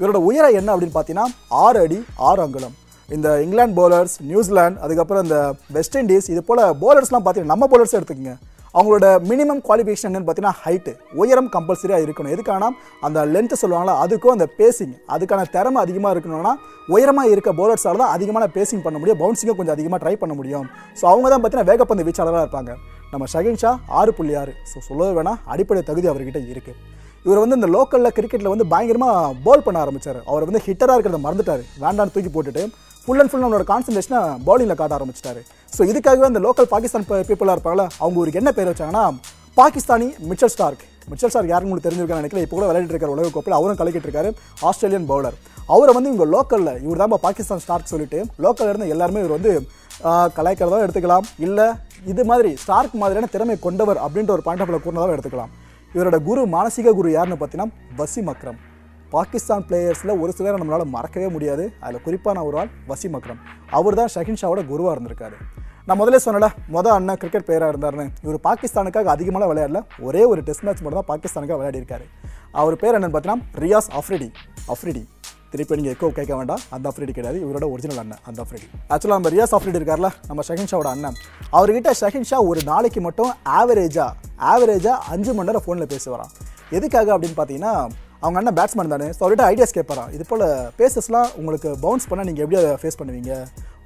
இவரோட உயரம் என்ன அப்படின்னு பார்த்தீங்கன்னா ஆறு அடி ஆறு அங்குலம். இந்த இங்கிலாந்து பவுலர்ஸ் நியூசிலாந்து அதுக்கப்புறம் இந்த வெஸ்ட் இண்டீஸ் இது போல் பவுலர்ஸ்லாம் பார்த்தீங்கன்னா நம்ம பவுலர்ஸ் எடுத்துக்கோங்க. அவங்களோட மினிமம் குவாலிஃபிகேஷன் என்னன்னு பார்த்தீங்கன்னா ஹைட்டு உயரம் கம்பல்சரியாக இருக்கணும். எதுக்கான அந்த லென்த்து சொல்லுவாங்களா அதுக்கும் அந்த பேசிங் அதுக்கான திறமை அதிகமாக இருக்கணும்னா உயரமாக இருக்க பவுலர்ஸால் தான் அதிகமான பேசிங் பண்ண முடியும். பவுன்சிங்கும் கொஞ்சம் அதிகமாக ட்ரை பண்ண முடியும். ஸோ அவங்க தான் பார்த்தீங்கன்னா வேகப்பந்து வீச்சாளராக இருப்பாங்க. நம்ம ஷகின் ஷா ஆறு புள்ளி ஆறு. ஸோ சொல்லவே வேணாம் அடிப்படை தகுதி அவர்கிட்ட இருக்குது இவர் வந்து இந்த லோக்கலில் கிரிக்கெட்டில் வந்து பயங்கரமாக பால் பண்ண ஆரம்பிச்சார். அவர் வந்து ஹிட்டராக இருக்கிறத மறந்துட்டார். வேண்டான்னு தூக்கி போட்டுட்டு ஃபுல் அண்ட் ஃபுல் அவனோட கான்சன்ட்ரேஷனை பவுலிங்கில் காட்ட ஆரம்பிச்சிட்டாரு. ஸோ இதுக்காகவே அந்த லோக்கல் பாகிஸ்தான் பீப்புளாக இருப்பாங்களா அவங்க ஒரு என்ன பேர் வச்சாங்கன்னா Pakistani Mitchell Starc Mitchell Starc யாருன்னு உங்களுக்கு தெரிஞ்சிருக்கான்னு நினைக்கிறேன் இப்போ கூட விளையாடிட்டு இருக்காரு உலக கோப்பில் அவரும் கலக்கிட்டு இருக்காரு ஆஸ்திரேலியன் பவுலர் அவரை வந்து இவங்க லோக்கலில் இவர் தான் பாகிஸ்தான் ஸ்டார்க் சொல்லிட்டு லோக்கலில் இருந்து எல்லாருமே இவர் வந்து கலாய்க்கிறதாக கலாய்க்கிறதா எடுத்துக்கலாம். இல்லை இது மாதிரி ஸ்டார்க் மாதிரியான திறமை கொண்டவர் அப்படின்ற ஒரு பாயிண்ட் ஆஃப் கூறினதாக எடுத்துக்கலாம். இவரோட குரு மானசீக குரு யாருன்னு பார்த்தீங்கன்னா வசீம் அக்ரம். பாகிஸ்தான் பிளேயர்ஸில் ஒரு சிலரை நம்மளால் மறக்கவே முடியாது. அதில் குறிப்பான ஒரு ஆள் வசீம் அக்ரம். அவர் தான் ஷகின் ஷாவோட குருவாக இருந்திருக்காரு. நான் முதல்ல சொன்னல மொதல் அண்ணன் கிரிக்கெட் பிளேயராக இருந்தார்னு இவர் பாகிஸ்தானுக்காக அதிகமாக விளையாடல. ஒரே ஒரு டெஸ்ட் மேட்ச் மட்டும் தான் பாகிஸ்தானுக்காக விளையாடிருக்காரு அவர் பேர் என்னன்னு பார்த்தீங்கன்னா ரியாஸ் அஃப்ரிடி. அஃப்ரிடி. திருப்பி நீங்கள் எக்கோ கேட்க வேண்டாம். அந்த அஃப்ரிடி கிடையாது. இவரோட ஒரிஜினல் அண்ணன் அந்த அஃப்ரிடி. ஆக்சுவலாக நம்ம ரியாஸ் அஃப்ரிடி இருக்கார்ல நம்ம ஷஹின் ஷாவோட அண்ணன். அவர்கிட்ட ஷஹின் ஷா ஒரு நாளைக்கு மட்டும் ஆவரேஜாக ஆவரேஜாக அஞ்சு மணி நேரம் ஃபோனில் பேசுவாராம். எதுக்காக அப்படின்னு பார்த்தீங்கன்னா அவங்க அண்ணன் பேட்ஸ்மேன் தானே. ஸோ அவர்கிட்ட ஐடியாஸ் கேட்பாராம். இது போல் பேசஸ்லாம் உங்களுக்கு பவுன்ஸ் பண்ணால் நீங்கள் எப்படி அதை ஃபேஸ் பண்ணுவீங்க?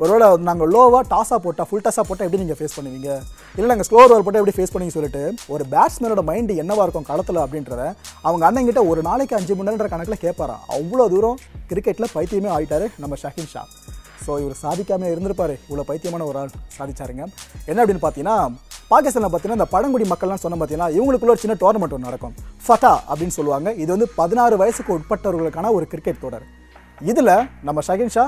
ஒருவேளை நாங்கள் லோவாக டாஸாக போட்டால் ஃபுல் டாஸாக போட்டால் எப்படி நீங்கள் ஃபேஸ் பண்ணுவீங்க? இல்லை நாங்கள் ஸ்லோ ஓவர் போட்டால் எப்படி ஃபேஸ் பண்ணுவீங்க சொல்லிட்டு ஒரு பேட்ஸ்மேனோட மைண்டு என்னவாக இருக்கும் களத்தில் அப்படின்றத அவங்க அண்ணங்கிட்ட ஒரு நாளைக்கு அஞ்சு மணி நேரன்ற கணக்கில் கேட்பாராம். அவ்வளோ தூரம் கிரிக்கெட்டில் பைத்தியமே ஆகிட்டார் நம்ம ஷஹின் ஷா. ஸோ இவர் சாதிக்காமல் இருந்திருப்பார். இவ்வளோ பைத்தியமான ஒரு ஆள் சாதிச்சாருங்க. என்ன அப்படின்னு பார்த்தீங்கன்னா பாகிஸ்தானில் பார்த்தீங்கன்னா இந்த பழங்குடி மக்கள்லாம் சொன்ன பார்த்தீங்கன்னா இவங்களுக்குள்ள ஒரு சின்ன டோர்னமெண்ட் ஒன்று நடக்கும். ஃபதா அப்படின்னு சொல்லுவாங்க. இது வந்து பதினாறு வயசுக்கு உட்பட்டவர்களுக்கான ஒரு கிரிக்கெட் தொடர். இதில் நம்ம ஷகின் ஷா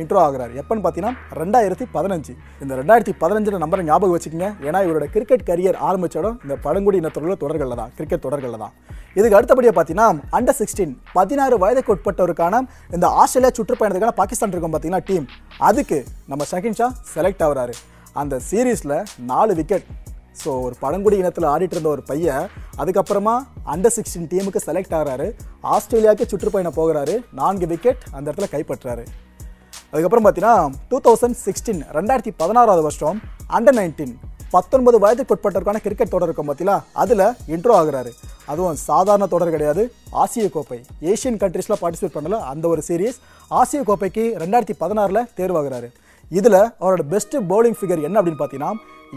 இன்ட்ரோ ஆகிறார். எப்பன்னு பார்த்தீங்கன்னா ரெண்டாயிரத்தி பதினஞ்சு. இந்த ரெண்டாயிரத்தி பதினஞ்சில் நம்பரை ஞாபகம் வச்சுக்கோங்க. ஏன்னா இவரோட கிரிக்கெட் கரியர் ஆரம்பித்த இடம் இந்த பழங்குடி இனத்தோட தொடர்களில் தான் கிரிக்கெட் தொடர்களில் தான். இதுக்கு அடுத்தபடியாக பார்த்தீங்கன்னா அண்டர் சிக்ஸ்டீன் பதினாறு வயதுக்கு உட்பட்டவருக்கான இந்த ஆஸ்திரேலியா சுற்றுப்பயணத்துக்கான பாகிஸ்தான் இருக்கும் பார்த்தீங்கன்னா டீம் அதுக்கு நம்ம ஷகின் ஷா செலக்ட் ஆகிறாரு. அந்த சீரீஸில் நாலு விக்கெட் ஸோ ஒரு பழங்குடி இனத்தில் ஆடிட்டு இருந்த ஒரு பையன் அதுக்கப்புறமா அண்டர் சிக்ஸ்டீன் டீமுக்கு செலக்ட் ஆகிறாரு. ஆஸ்திரேலியாவுக்கு சுற்றுப்பயணம் போகிறாரு. நான்கு விக்கெட் அந்த இடத்துல கைப்பற்றுறாரு. அதுக்கப்புறம் பார்த்தீங்கன்னா டூ தௌசண்ட் சிக்ஸ்டீன் ரெண்டாயிரத்தி பதினாறாவது வருஷம் அண்டர் நைன்டீன் பத்தொன்பது வயதுக்கு உட்பட்டவருக்கான கிரிக்கெட் தொடர் இருக்கும் பார்த்தீங்களா அதில் இன்ட்ரோ ஆகுறாரு. அதுவும் சாதாரண தொடர் கிடையாது. ஆசிய கோப்பை ஏஷியன் கண்ட்ரீஸில் பார்ட்டிசிபேட் பண்ணல அந்த ஒரு சீரீஸ் ஆசிய கோப்பைக்கு ரெண்டாயிரத்தி பதினாறில் தேர்வாகிறாரு. இதில் அவரோட பெஸ்ட் பவுலிங் ஃபிகர் என்ன அப்படின்னு பார்த்தீங்கன்னா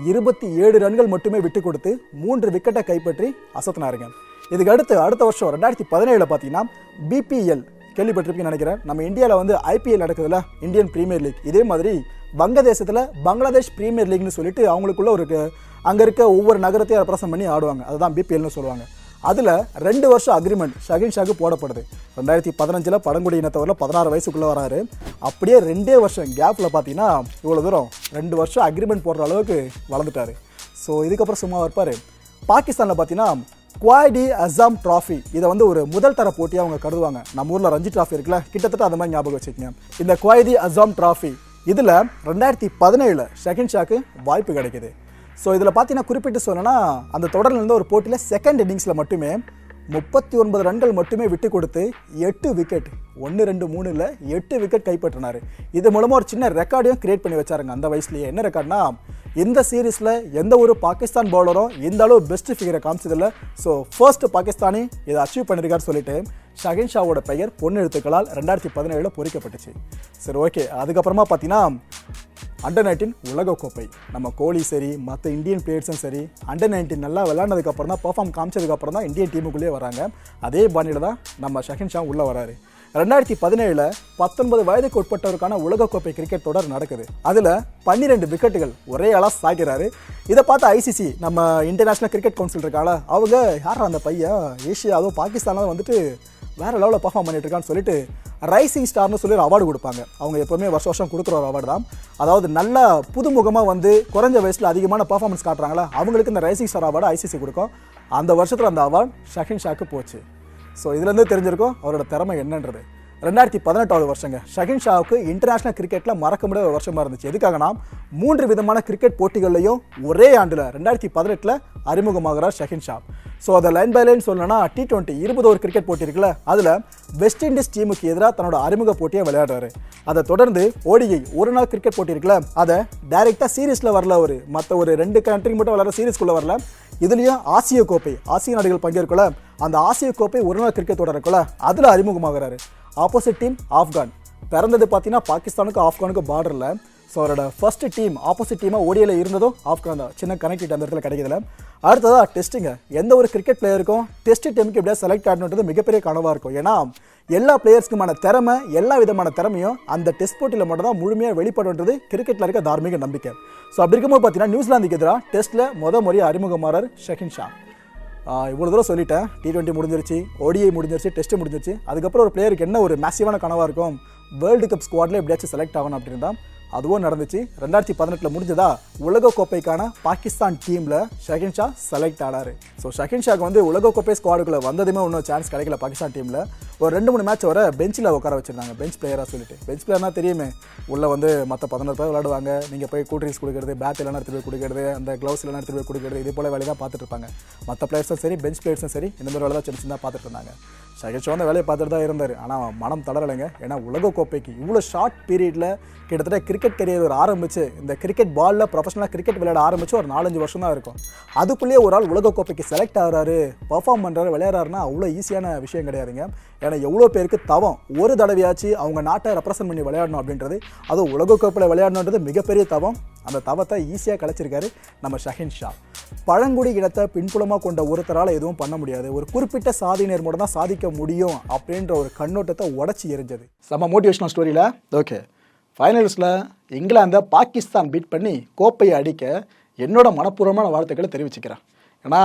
இருபத்தி ஏழு ரன்கள் மட்டுமே விட்டு கொடுத்து மூன்று விக்கெட்டை கைப்பற்றி அசத்தினாருங்க. இதுக்கு அடுத்து அடுத்த வருஷம் ரெண்டாயிரத்தி பதினேழில் பார்த்தீங்கன்னா பிபிஎல் கேள்விப்பட்டிருப்பீங்கன்னு நினைக்கிறேன். நம்ம இந்தியாவில் வந்து ஐபிஎல் நடக்குதுல இந்தியன் பிரீமியர் லீக் இதே மாதிரி வங்கதேசத்தில் பங்களாதேஷ் பிரீமியர் லீக்னு சொல்லிட்டு அவங்களுக்குள்ள ஒரு அங்கே இருக்க ஒவ்வொரு நகரத்தையும் ரெப்ரசன்ட் பண்ணி ஆடுவாங்க. அதுதான் பிபிஎல்னு சொல்லுவாங்க. அதில் ரெண்டு வருஷம் அக்ரிமெண்ட் ஷகின் ஷாக்கு போடப்படுது. ரெண்டாயிரத்தி பதினஞ்சில் பழங்குடி இனத்தவரில் பதினாறு வயசுக்குள்ளே வராரு. அப்படியே ரெண்டே வருஷம் கேப்பில் பார்த்தீங்கன்னா இவ்வளோ தூரம் ரெண்டு வருஷம் அக்ரிமெண்ட் போடுற அளவுக்கு வளர்ந்துட்டாரு. ஸோ இதுக்கப்புறம் சும்மா இருப்பார். பாகிஸ்தானில் பார்த்தீங்கன்னா குவாய்டி அசாம் ட்ராஃபி இதை வந்து ஒரு முதல் தர போட்டியாக அவங்க கருதுவாங்க. நம்ம ஊரில் ரஞ்சி ட்ராஃபி இருக்குல்ல கிட்டத்தட்ட அந்த மாதிரி ஞாபகம் வச்சுக்கோங்க. இந்த குவாய்டி அசாம் ட்ராஃபி இதில் ரெண்டாயிரத்தி பதினேழில் செகண்ட் ஷாக்கு வாய்ப்பு கிடைக்கிது. ஸோ இதில் பார்த்தீங்கன்னா குறிப்பிட்டு சொல்லணும்னா அந்த தொடரில் இருந்த ஒரு போட்டியில் செகண்ட் இன்னிங்ஸில் மட்டுமே முப்பத்தி ஒன்பது ரன்கள் மட்டுமே விட்டு கொடுத்து எட்டு விக்கெட் ஒன்று ரெண்டு மூணுல எட்டு விக்கெட் கைப்பற்றினார். இது மூலமாக ஒரு சின்ன ரெக்கார்டையும் கிரியேட் பண்ணி வச்சாருங்க அந்த வயசுலேயே. என்ன ரெக்கார்ட்னா இந்த சீரீஸில் எந்த ஒரு பாகிஸ்தான் பவுலரும் இந்த அளவு பெஸ்ட் ஃபிகரை காமிச்சதில்லை. ஸோ ஃபர்ஸ்ட் பாகிஸ்தானி இதை அச்சீவ் பண்ணியிருக்காரு சொல்லிட்டு ஷகின் ஷாவோட பெயர் பொண்ணு எழுத்துக்களால் ரெண்டாயிரத்தி பதினேழில் பொறிக்கப்பட்டுச்சு. சரி ஓகே அதுக்கப்புறமா பார்த்தீங்கன்னா அண்டர் நைன்டீன் உலகக்கோப்பை. நம்ம கோலி சரி மற்ற இந்தியன் பிளேயர்ஸும் சரி அண்டர் நைன்டீன் நல்லா விளாண்டதுக்கப்புறம் தான் பெர்ஃபார்ம் காமிச்சதுக்கப்புறம் தான் இந்தியன் டீமுக்குள்ளேயே வராங்க. அதே பாணியில் தான் நம்ம ஷகின் ஷா உள்ளே வராரு. ரெண்டாயிரத்தி பதினேழில் பத்தொன்பது வயதுக்கு உட்பட்டவருக்கான உலகக்கோப்பை கிரிக்கெட் தொடர் நடக்குது. அதில் பன்னிரெண்டு விக்கெட்டுகள் ஒரே ஆளாக சாகிறாரு. இதை பார்த்து ஐசிசி நம்ம இன்டர்நேஷனல் கிரிக்கெட் கவுன்சில் இருக்கால அவங்க யார் அந்த பையன்? ஏஷியாவோ அதுவும் வந்துட்டு வேறு லெவலில் பர்ஃபார்ம் பண்ணிட்டு இருக்கான்னு சொல்லிட்டு ரைசிங் ஸ்டார்னு சொல்லி ஒரு அவார்டு கொடுப்பாங்க. அவங்க எப்போவுமே வருஷம் வருஷம் கொடுக்குற ஒரு அவார்டு தான். அதாவது நல்ல புதுமுகமாக வந்து குறைஞ்ச வயசில் அதிகமான பர்ஃபார்மன்ஸ் காட்டுறாங்களா? அவங்களுக்கு இந்த ரைசிங் ஸ்டார் அவார்டு ஐசிசி கொடுக்கும். அந்த வருஷத்தில் அந்த அவார்டு ஷஹின் ஷாக்கு போச்சு. ஸோ இதுலேருந்து தெரிஞ்சிருக்கும் அவரோட திறமை என்னன்றது. ரெண்டாயிரத்தி பதினெட்டாவது வருஷங்க. ஷகின் ஷாவுக்கு இன்டர்நேஷனல் கிரிக்கெட்டில் மறக்க முடியாத ஒரு வருஷமாக இருந்துச்சு. எதுக்காகனா மூன்று விதமான கிரிக்கெட் போட்டிகள்லையும் ஒரே ஆண்டில் ரெண்டாயிரத்தி பதினெட்டில் அறிமுகமாகிறார் ஷகின் ஷா. ஸோ அதை லைன் பை லைன் சொல்லணும்னா டி டுவெண்ட்டி இருபது ஒரு கிரிக்கெட் போட்டி இருக்குல்ல அதில் வெஸ்ட் இண்டீஸ் டீமுக்கு எதிராக தன்னோட அறிமுக போட்டியை விளையாடுறாரு. அதை தொடர்ந்து ஓடிஐ ஒரு நாள் கிரிக்கெட் போட்டி இருக்குல்ல அதை டைரெக்டாக சீரீஸில் வரல ஒரு மற்ற ஒரு ரெண்டு கண்ட்ரி மட்டும் விளையாடுற சீரீஸ்க்குள்ளே வரல. இதுலேயும் ஆசிய கோப்பை ஆசிய நாடுகள் பங்கேற்கல அந்த ஆசிய கோப்பை ஒரு நாள் கிரிக்கெட் தொடர் இருக்குல்ல அதில் அறிமுகமாகிறாரு. ஆப்போசிட் டீம் ஆப்கான் பிறந்தது பார்த்தீங்கன்னா பாகிஸ்தானுக்கு ஆப்கானுக்கு பார்டரில் ஸோ அவரோட ஃபர்ஸ்ட் டீம் ஆப்போசிட் டீமாக ஓடியில் இருந்ததும் ஆப்கான் தான். சின்ன கனெக்டிவிட்டி அந்த இடத்துல கிடைக்குதுல அடுத்ததாக டெஸ்ட்டுங்க எந்த ஒரு கிரிக்கெட் பிளேயருக்கும் டெஸ்ட் டீமுக்கு எப்படியா செலக்ட் ஆகணுன்றது மிகப்பெரிய கனவாக இருக்கும். ஏன்னா எல்லா பிளேயர்ஸ்க்குமான திறமை எல்லா விதமான திறமையும் அந்த டெஸ்ட் போட்டியில் மட்டும் தான் முழுமையாக வெளிப்படுன்றது கிரிக்கெட்டில் இருக்க தார்மீக நம்பிக்கை. ஸோ அப்படி இருக்கும்போது பார்த்தீங்கன்னா நியூசிலாந்துக்கு எதிராக டெஸ்ட்டில் முத முறையாக அறிமுகமாறார் ஷெகின் ஷா. இவ்வளோ தூரம் சொல்லிட்டேன். டி டுவெண்ட்டி முடிஞ்சிருச்சு ஓடிஐ முடிஞ்சிருச்சு டெஸ்ட் முடிஞ்சிருச்சு. அதுக்கப்புறம் ஒரு பிளேயருக்கு என்ன ஒரு மேசிவான கனவாக இருக்கும்? வேர்ல்டு கப் ஸ்குவாடில் எப்படியாச்சும் செலக்ட் ஆகணும் அப்படின்னு அதுவும் நடந்துச்சு. ரெண்டாயிரத்தி பதினெட்டில் முடிஞ்சதா உலகக்கோப்பைக்கான பாகிஸ்தான் டீமில் ஷகின் ஷா செலக்ட் ஆனார். ஸோ ஷகின் ஷாக்கு வந்து உலக கோப்பை ஸ்குவாடுக்குள்ளே வந்ததுமே ஒன்றும் சான்ஸ் கிடைக்கல பாகிஸ்தான் டீமில். ஒரு ரெண்டு மூணு மேட்ச் வர பெஞ்சில் உட்கார வச்சுருந்தாங்க. பெஞ்ச் பிளேயராக சொல்லிட்டு. பெஞ்ச் பிளேயர்னா தெரியுமே உள்ளே வந்து மற்ற பதினோரு பேர் விளாடுவாங்க நீங்கள் போய் கூல் ட்ரிங்க்ஸ் கொடுக்குறது பேட் இல்லைனா எடுத்துகிட்டு போய் கொடுக்குறது அந்த க்ளவுஸ் இல்லைனா எடுத்துகிட்டு போய் கொடுக்குறது இது போல வேலையை தான் பார்த்துட்டு இருப்பாங்க. மற்ற பிளேயர்ஸும் சரி பெஞ்ச் பிளேயர்ஸும் சரி இந்த மாதிரி வேலை தான் சின்ன சின்னதாக பார்த்துட்டு இருந்தாங்க. ஷகிஷ் வேலையை பார்த்துட்டு தான் இருந்தார். ஆனால் மனம் தளரலைங்க. ஏன்னா உலகக்கோப்பைக்கு இவ்வளோ ஷார்ட் பீரியடில் கிட்டத்தட்ட கிரிக்கெட் கிரிக்கெட் கரியர் ஒரு ஆரம்பிச்சு இந்த கிரிக்கெட் பாலில் ப்ரொஃபஷனலாக கிரிக்கெட் விளையாட ஆரம்பிச்சு ஒரு நாலஞ்சு வருஷம் தான் இருக்கும். அதுக்குள்ளேயே ஒரு ஆள் உலக கோப்பைக்கு செலக்ட் ஆகிறாரு பர்ஃபார்ம் பண்ணுறாரு விளையாடுறாருன்னா அவ்வளோ ஈஸியான விஷயம் கிடையாதுங்க. ஏன்னா எவ்வளோ பேருக்கு தவம். ஒரு தடவையாச்சு அவங்க நாட்டை ரெப்ரசன்ட் பண்ணி விளையாடணும் அப்படின்றது அதுவும் உலகக்கோப்பையில் விளையாடணுன்றது மிகப்பெரிய தவம். அந்த தவத்தை ஈஸியாக கலைச்சிருக்காரு நம்ம ஷஹின் ஷா. பழங்குடி இனத்தை பின்புலமாக கொண்ட ஒருத்தரால் எதுவும் பண்ண முடியாது. ஒரு குறிப்பிட்ட சாதியினர் மட்டும் தான் சாதிக்க முடியும் அப்படின்ற ஒரு கண்ணோட்டத்தை உடச்சி எரிஞ்சது செம்ம மோட்டிவேஷனல் ஸ்டோரியில் ஓகே ஃபைனல்ஸில் இங்கிலாந்தை பாகிஸ்தான் பீட் பண்ணி கோப்பையை அடிக்க என்னோட மனப்பூர்வமான வாழ்த்துக்களை தெரிவிச்சுக்கிறேன். ஏன்னா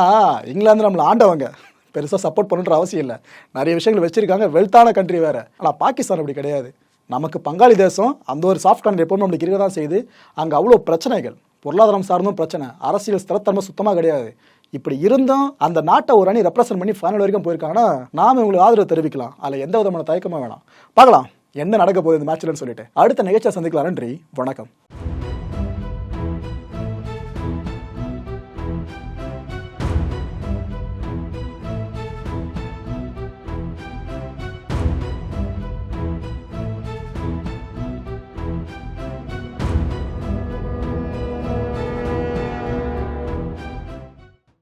இங்கிலாந்து நம்மளை ஆண்டவங்க. பெருசாக சப்போர்ட் பண்ணுற அவசியம் இல்லை. நிறைய விஷயங்கள் வச்சுருக்காங்க. வெல்த்தான கண்ட்ரி வேறு. ஆனால் பாகிஸ்தான் அப்படி கிடையாது. நமக்கு பங்காளி தேசம் அந்த ஒரு சாஃப்ட் கண்ட்ரி எப்பவுமே நம்மளுக்கு இருக்க தான் செய்யுது. அங்கே அவ்வளோ பிரச்சனைகள். பொருளாதாரம் சார்ந்தும் பிரச்சனை. அரசியல் ஸ்திரத்தன்மை சுத்தமாக கிடையாது. இப்படி இருந்தும் அந்த நாட்டை ஒரு அணி ரெப்ரசன்ட் பண்ணி ஃபைனல் வரைக்கும் போயிருக்காங்கன்னா நாம் இவங்களுக்கு ஆதரவு தெரிவிக்கலாம். அதில் எந்த விதமான தயக்கமும் வேணாம். பார்க்கலாம். என்ன நடக்க போகுது இந்த மேட்ச்லன்னு சொல்லிட்டு அடுத்த நிகழ்ச்சியை சந்திக்கலாம். நன்றி. வணக்கம்.